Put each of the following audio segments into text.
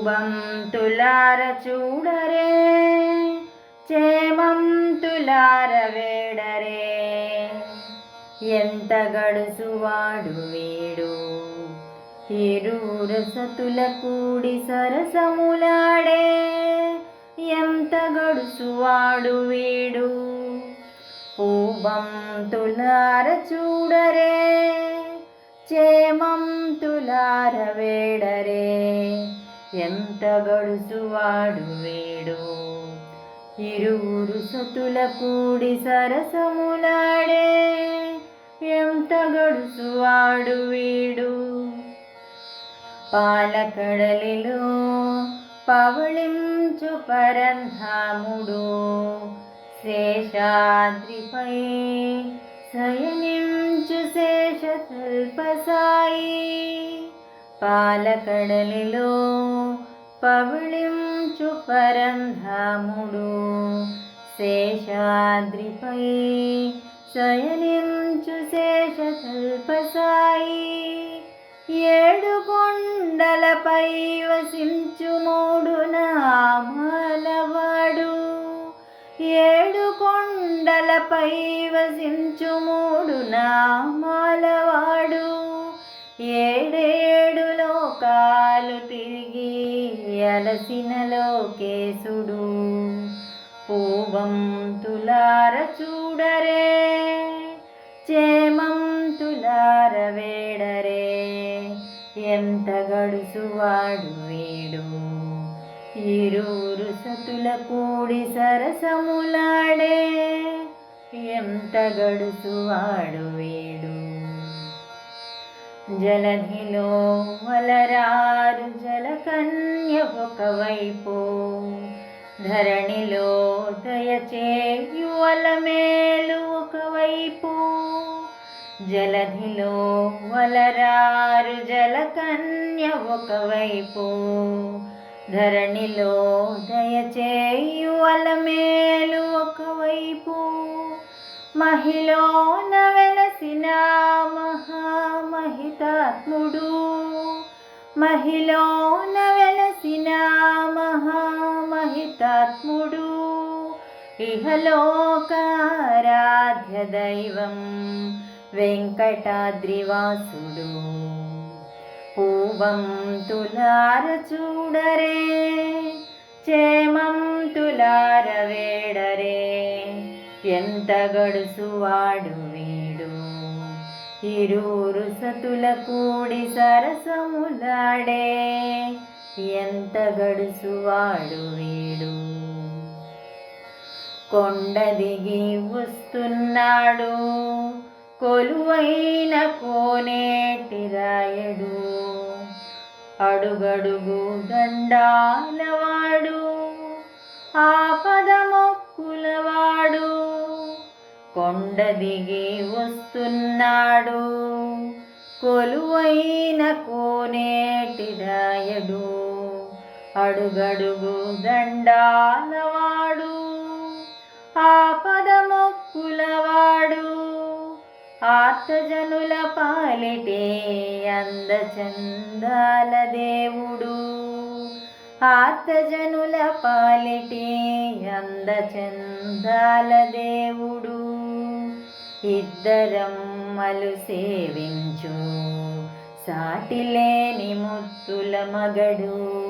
శుభం తులార చూడరే క్షేమం తులార వేడరే. ఎంత గడుసువాడు వీడు? ఇరువురు కూడి సరసములాడే ఎంత గడుసువాడు వీడు? పూబంతులార చూడరే క్షేమం తులార వేడరే. ఎంత గడుసువాడు వేడు? ఇరువురు సతుల కూడి సరసములాడే ఎంత గడుసువాడు వీడు? పాలకడలిలో పవళించు పరంధాముడు శేషాద్రిపై శయనించు శేష సాయి. పాలకడలిలో పవిళించు పరంధాముడు. శేషాద్రిపై శయనించు శేషకల్పసాయి. ఏడు కొండలపై వసించు మూడు నామాలవాడు. ఏడు కొండలపై వసించు మూడు నామాలవాడు. ఏ లోకాలు తిరిగి అలసిన లోకేశుడు. పూవంతులార చూడరే చేమంతులార వేడరే. ఎంత గడుసువాడు వీడు. ఇరువురు సతుల కూడి సరసములాడే. ఎంత గడుసువాడు వీడు. జలధిలో వలరారు జలకన్య ఒకవైపు. ధరణిలో దయచేయువల మేలు ఒకవైపు. జలధిలో వలరారు జలకన్య ఒకవైపు. ధరణిలో దయచేయువల మేలు ఒకవైపు. మహిళన వెలసిన మహామహితాత్ముడు. మహిళన వెలసిన మహామహితాత్ముడు. ఇహలోకారాధ్య దైవం వెంకటాద్రివాసుడు. పూవం తులార చూడరే చేమం తులార వేడరే. ఎంత గడుసువాడు వీడు? ఇరువురు సతుల కూడి సరసములాడే ఎంత గడుసువాడు వీడు? కొండ దిగి వస్తున్నాడు కొలువైన కోనేటి రాయడు. అడుగడుగు దండాలవాడు కొండ దిగి వస్తున్నాడు. కొలువైన కోనేటి రాయడు. అడుగడుగు దండాలవాడు. ఆపదమొక్కులవాడు. ఆర్తజనుల పాలిటే అందచందాల దేవుడు. ఆర్తజనుల పాలిటే అందచందాల దేవుడు. ఇద్దరమ్మలు సేవించు. సాటిలేని ముత్తుల మగడు.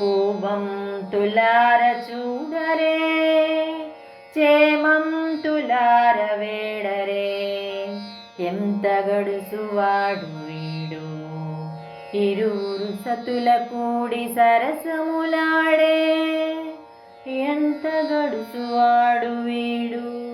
పూవం తులార చూడరే చేమం తులార వేడరే. ఎంత గడుసువాడు వీడు? ఇరువురు సతుల కూడి సరసములాడే. ఎంత గడుసువాడు వీడు?